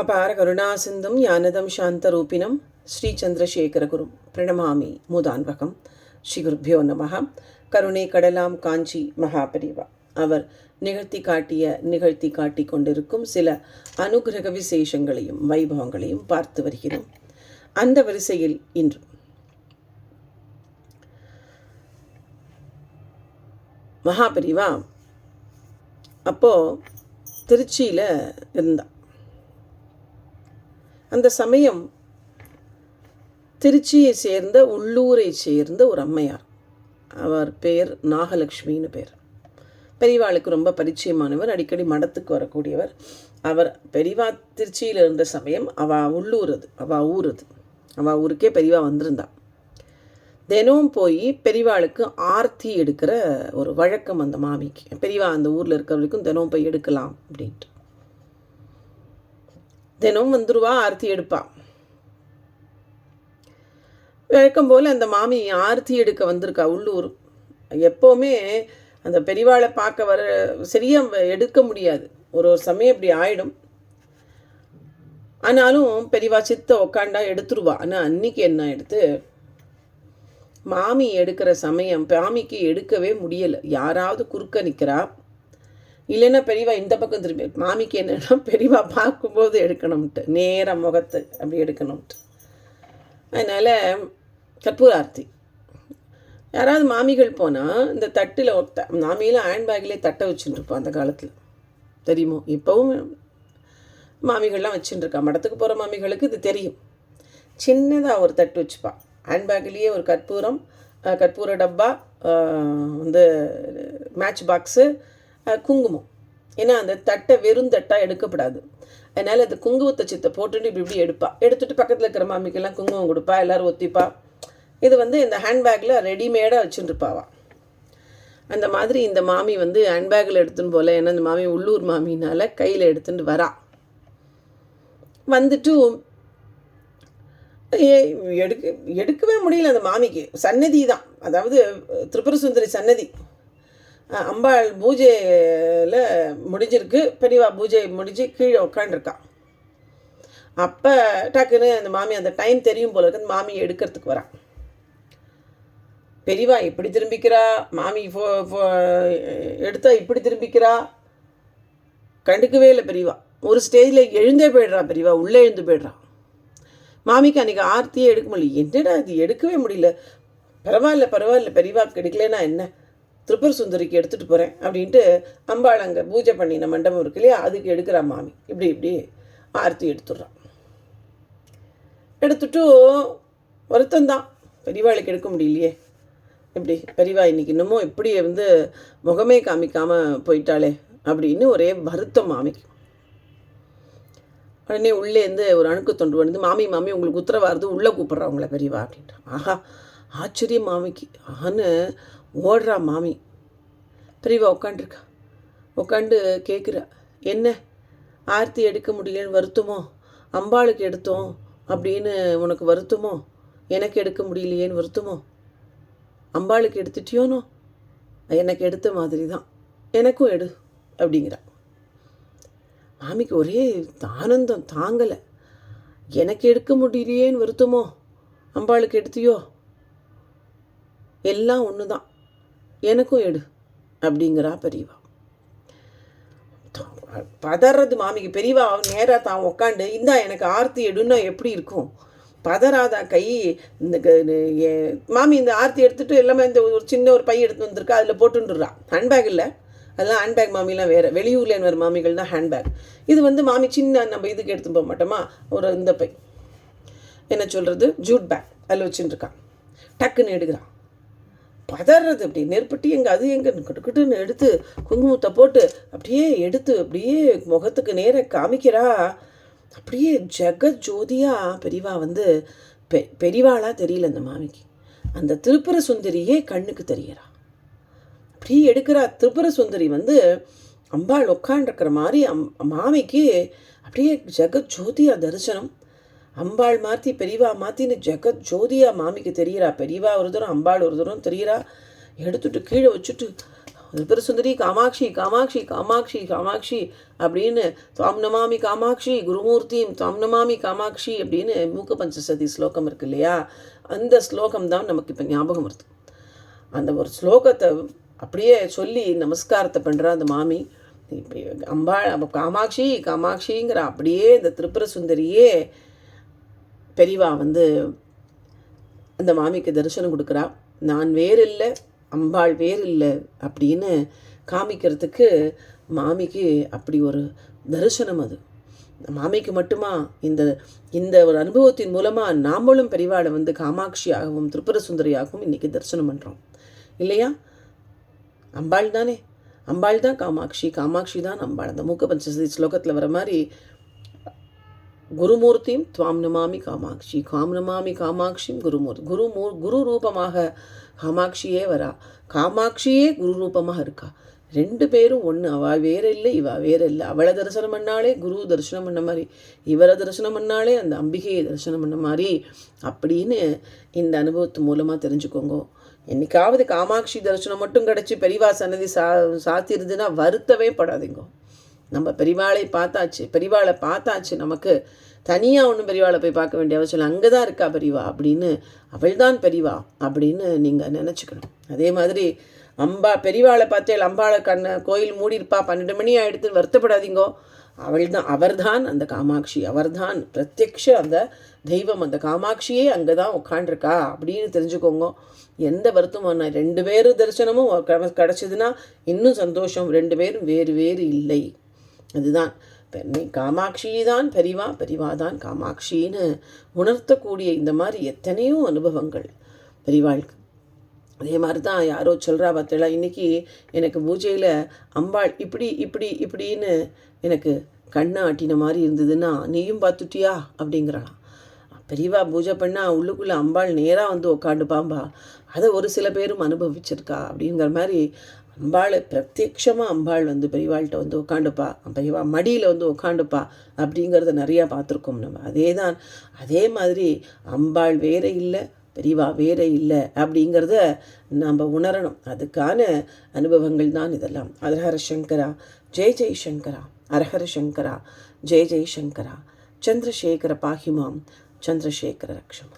அபார கருணாசிந்தும் ஞானதம் சாந்தரூபிணம் ஸ்ரீ சந்திரசேகரகுரும் பிரணமாமி மூதான்வகம். ஸ்ரீ குருப்பியோ நமக கருணை கடலாம் காஞ்சி மகாபரிவா. அவர் நிகழ்த்தி காட்டிய நிகழ்த்தி காட்டி கொண்டிருக்கும் சில அனுகிரக விசேஷங்களையும் வைபவங்களையும் பார்த்து வருகிறோம். அந்த வரிசையில் இன்று. மகாபரிவா அப்போது திருச்சியில் இருந்தா அந்த சமயம் திருச்சியை சேர்ந்த உள்ளூரை சேர்ந்த ஒரு அம்மையார். அவர் பேர் நாகலட்சுமின்னு பேர். பெரியவாளுக்கு ரொம்ப பரிச்சயமானவர் அடிக்கடி மடத்துக்கு வரக்கூடியவர். அவர் பெரியவா திருச்சியில் இருந்த சமயம் அவ உள்ளூர் அது அவ ஊர் அது. அவ ஊருக்கே பெரியவா வந்திருந்தா. தினம் போய் பெரியவாளுக்கு ஆர்த்தி எடுக்கிற ஒரு வழக்கம் அந்த மாமிக்கு. பெரியவா அந்த ஊரில் இருக்கிறவருக்கும் தினம் போய் எடுக்கலாம் அப்படின்ட்டு. தினம் வந்துருவா ஆர்த்தி எடுப்பான் வழக்கம் போல் அந்த மாமி ஆர்த்தி எடுக்க வந்திருக்கா உள்ளூர். எப்போவுமே அந்த பெரியவாளை பார்க்க வர சரியாக எடுக்க முடியாது. ஒரு ஒரு சமயம் இப்படி ஆயிடும். ஆனாலும் பெரியவா சித்த உக்காண்டா எடுத்துருவா. ஆனால் அன்னைக்கு என்ன எடுத்து மாமி எடுக்கிற சமயம் மாமிக்கு எடுக்கவே முடியலை. யாராவது குறுக்க நிற்கிறா இல்லைன்னா பெரியவா இந்த பக்கம் திரும்பி மாமிக்கு என்னன்னா பெரியவா பார்க்கும்போது எடுக்கணும்ட்டு நேராக முகத்தை அப்படி எடுக்கணும்ட்டு. அதனால் கற்பூர ஆர்த்தி. யாராவது மாமிகள் போனால் இந்த தட்டில் ஒரு த மாமியெல்லாம் ஹேண்ட் பேக்லேயே தட்டை வச்சுட்டு இருப்போம் அந்த காலத்தில். தெரியுமோ? இப்போவும் மாமிகள்லாம் வச்சுட்டுருக்கா மடத்துக்கு போகிற மாமிகளுக்கு இது தெரியும். சின்னதாக ஒரு தட்டு வச்சுப்பா. ஹேண்ட்பேக்லேயே ஒரு கற்பூரம் கற்பூர டப்பா வந்து மேட்ச் பாக்ஸு குங்குமம். ஏன்னா அந்த தட்டை வெறும் தட்டாக எடுக்கப்படாது. அதனால் அந்த குங்குமத்தை சித்தை போட்டுட்டு இப்படி இப்படி எடுப்பா. எடுத்துட்டு பக்கத்தில் இருக்கிற மாமிக்கெல்லாம் குங்குமம் கொடுப்பா எல்லோரும் ஒத்திப்பா. இது வந்து இந்த ஹேண்ட்பேக்கில் ரெடிமேடாக வச்சுட்டுருப்பாவா அந்த மாதிரி இந்த மாமி வந்து ஹேண்ட்பேக்கில் எடுத்துன்னு போல ஏன்னா இந்த மாமி உள்ளூர் மாமினால் கையில் எடுத்துட்டு வரா. வந்துட்டு எடுக்க எடுக்கவே முடியல அந்த மாமிக்கு. சன்னதி தான். அதாவது திரிபுர சுந்தரி சன்னதி. அம்பாள் பூஜையில் முடிஞ்சிருக்கு. பெரியவா பூஜை முடிஞ்சு கீழே உட்காண்டிருக்கா அப்போ டக்குன்னு அந்த மாமி அந்த டைம் தெரியும் போல இருக்கு அந்த மாமி எடுக்கிறதுக்கு வரா. பெரியவா இப்படி திரும்பிக்கிறா? மாமி ஃபோ ஃபோ எடுத்தா இப்படி திரும்பிக்கிறா? கண்டுக்கவே இல்லை பெரியவா. ஒரு ஸ்டேஜில் எழுந்தே போயிடுறா பெரியவா. உள்ளே எழுந்து போயிடுறா. மாமிக்கு அன்றைக்கி ஆர்த்தியே எடுக்க முடியல. என்னடா இது? எடுக்கவே முடியல. பரவாயில்ல பரவாயில்ல பெரியவாக்கு எடுக்கலைன்னா என்ன? திரிபுர சுந்தரிக்கு எடுத்துகிட்டு போகிறேன் அப்படின்ட்டு அம்பாள் அங்கே பூஜை பண்ணின மண்டபம் இருக்கு இல்லையா? அதுக்கு எடுக்கிறா மாமி. இப்படி இப்படி ஆர்த்தி எடுத்துடுறான் எடுத்துட்டு வருத்தம்தான் பெரியவாளுக்கு எடுக்க முடியலையே. இப்படி பெரியவா இன்னைக்கு இன்னமும் இப்படி வந்து முகமே காமிக்காமல் போயிட்டாளே அப்படின்னு ஒரே வருத்தம் மாமிக்கு உடனே உள்ளேருந்து ஒரு அணுக்கு தொண்டு வந்து மாமி மாமி உங்களுக்கு உத்தரவாருது உள்ளே கூப்பிட்றா உங்களை பெரியவா அப்படின்ட்டு. ஆஹா ஆச்சரியம் மாமிக்கு ஆன்னு ஓடுறா மாமி. பிரிவா உட்காண்டிருக்கா உட்காண்டு கேட்குறா என்ன? ஆர்த்தி எடுக்க முடியலன்னு வருத்தமோ? அம்பாளுக்கு எடுத்தோம் அப்படின்னு உனக்கு வருத்தமோ? எனக்கு எடுக்க முடியலையேன்னு வருத்தமோ? அம்பாளுக்கு எடுத்துட்டியோனோ? எனக்கு எடுத்த மாதிரி தான் எனக்கும் எடு அப்படிங்கிறா. மாமிக்கு ஒரே ஆனந்தம் தாங்கலை. எனக்கு எடுக்க முடியலையேன்னு வருத்தமோ? அம்பாளுக்கு எடுத்தியோ? எல்லாம் ஒன்று தான் எனக்கும் எடு அப்படிங்கிறா பெரியவா. பதறது மாமிக்கு. பெரியவா நேராக தான் உக்காண்டு இந்தா எனக்கு ஆர்த்தி எடுன்னா எப்படி இருக்கும்? பதறாதா கை இந்த க- எ- மாமி இந்த ஆர்த்தி எடுத்துட்டு எல்லாமே இந்த ஒரு சின்ன ஒரு பை எடுத்து வந்திருக்கா அதில் போட்டுன்றா ஹேண்ட்பேக் இல்லை. அதெல்லாம் ஹேண்ட்பேக் மாமிலாம் வேறு. வெளியூரில் வர மாமிகள் தான் ஹேண்ட்பேக் இது வந்து மாமி சின்ன நம்ம இதுக்கு எடுத்து போக மாட்டோமா? ஒரு இந்த பை. என்ன சொல்கிறது ஜூட் பேக். அதில் வச்சுட்டுருக்கான் டக்குன்னு எடுக்கிறான் பதறது அப்படி நெருப்பட்டி எங்கே அது எங்கே கிட்டுன்னு எடுத்து குங்குமத்தை போட்டு அப்படியே எடுத்து அப்படியே முகத்துக்கு நேர காமிக்கிறா. அப்படியே ஜெக ஜோதியாக பெரியவா வந்து பெ பெரிவாளாக தெரியல அந்த மாமிக்கு. அந்த திருப்புர சுந்தரியே கண்ணுக்கு தெரியறா அப்படியே எடுக்கிறா திருப்புர சுந்தரி வந்து அம்பாள் உட்காண்டிருக்கிற மாதிரி அம் மாமிக்கு அப்படியே ஜெகத் ஜோதியா தரிசனம். அம்பாள் மாற்றி பெரியவா மாற்றின்னு ஜெகத் ஜோதியா மாமிக்கு தெரிகிறா பெரியவா ஒரு தூரம் அம்பாள் ஒரு தூரம் தெரிகிறா எடுத்துட்டு கீழே வச்சுட்டு திரிபுரசுந்தரி காமாட்சி காமாட்சி காமாட்சி காமாட்சி அப்படின்னு துவாம் நமாமி காமாட்சி குருமூர்த்தியும் துவாம் நமாமி காமாட்சி அப்படின்னு மூக்க பஞ்சசதி ஸ்லோகம் இருக்கு இல்லையா? அந்த ஸ்லோகம் தான் நமக்கு இப்போ ஞாபகம் வருது. அந்த ஒரு ஸ்லோகத்தை அப்படியே சொல்லி நமஸ்காரத்தை பண்ணுற அந்த மாமி. இப்படி அம்பாள் காமாட்சி காமாட்சிங்கிற அப்படியே இந்த திரிபுர சுந்தரியே பெரியவா வந்து அந்த மாமிக்கு தரிசனம் கொடுக்குறா. நான் வேறு இல்லை அம்பாள் வேறு இல்லை அப்படின்னு காமிக்கிறதுக்கு மாமிக்கு அப்படி ஒரு தரிசனம் அது. மாமிக்கு மட்டுமா? இந்த இந்த ஒரு அனுபவத்தின் மூலமாக நாமளும் பெரிவாளை வந்து காமாட்சியாகவும் திரிபுர சுந்தரியாகவும் இன்றைக்கி தரிசனம் பண்ணுறோம் இல்லையா? அம்பாள் தானே. அம்பாள் தான் காமாட்சி காமாட்சி தான் அம்பாள். அந்த மூக்க பஞ்சசதி ஸ்லோகத்தில் வர மாதிரி குருமூர்த்தியும் துவாம் நமாமி காமாட்சி. காம் நமாமி காமாட்சியும் குருமூர்த்தி. குரு மூ குரு ரூபமாக காமாட்சியே வரா. காமாட்சியே குரு ரூபமாக இருக்கா. ரெண்டு பேரும் ஒன்று அவள் வேற இல்லை இவ வேற இல்லை அவளை தரிசனம் பண்ணாலே குரு தரிசனம் பண்ண மாதிரி இவரை தரிசனம் பண்ணாலே அந்த அம்பிகையை தரிசனம் பண்ண மாதிரி அப்படின்னு இந்த அனுபவத்து மூலமாக தெரிஞ்சுக்கோங்க. என்னைக்காவது காமாட்சி தரிசனம் மட்டும் கிடச்சி பெரிவா சன்னதி சா சாத்திருந்துன்னா வருத்தவே படாதீங்க. நம்ம பெரிவாளை பார்த்தாச்சு பெரிவாளை பார்த்தாச்சு நமக்கு தனியாக ஒன்றும் பெரியவாளை போய் பார்க்க வேண்டிய அவசியம் அங்கே தான் இருக்கா பெரியவா அப்படின்னு அவள் தான் பெரியவா அப்படின்னு நீங்கள் நினச்சிக்கணும். அதே மாதிரி அம்பா பெரியவாளை பார்த்தேன் அம்பாளை கண்ணை கோயில் மூடியிருப்பா பன்னெண்டு மணி ஆகிடுத்து வருத்தப்படாதீங்கோ. அவள் தான் அவர்தான் அந்த காமாட்சி அவர்தான் பிரத்யக்ஷ அந்த தெய்வம். அந்த காமாட்சியே அங்கே தான் உட்காண்டிருக்கா அப்படின்னு தெரிஞ்சுக்கோங்க. எந்த வருத்தமும் நான் ரெண்டு பேரும் தரிசனமும் கிடச்சிதுன்னா இன்னும் சந்தோஷம். ரெண்டு பேரும் வேறு வேறு இல்லை. அதுதான். பெண்ணை காமாட்சி தான் பெரிவா பெரிவா தான் காமாட்சின்னு உணர்த்தக்கூடிய இந்த மாதிரி எத்தனையோ அனுபவங்கள் பெரிவாளுக்கு. அதே மாதிரி தான் யாரோ சொல்கிறா பார்த்தீங்களா இன்றைக்கி எனக்கு பூஜையில் அம்பாள் இப்படி இப்படி இப்படின்னு எனக்கு கண்ணை ஆட்டின மாதிரி இருந்ததுன்னா நீயும் பார்த்துட்டியா? அப்படிங்கிறாளாம். பெரியவா பூஜை பண்ணால் உள்ளுக்குள்ளே அம்பாள் நேராக வந்து உக்காண்டுப்பாம்பா அதை ஒரு சில பேரும் அனுபவிச்சிருக்கா அப்படிங்கிற மாதிரி அம்பாள் பிரத்யக்ஷமாக அம்பாள் வந்து பெரியவாள்கிட்ட வந்து உட்காண்டுப்பா பெரியவா மடியில் வந்து உட்காண்டுப்பா அப்படிங்கிறத நிறையா பார்த்துருக்கோம் நம்ம. அதே தான் அதே மாதிரி அம்பாள் வேற இல்லை பெரியவா வேற இல்லை அப்படிங்கிறத நம்ம உணரணும். அதுக்கான அனுபவங்கள் தான் இதெல்லாம். அரஹர சங்கரா ஜெய் ஜெய் சங்கரா அரஹர சங்கரா ஜெய் ஜெய் சங்கரா சந்திரசேகர பாகிமாம் சந்திரசேகர ரக்ஷமா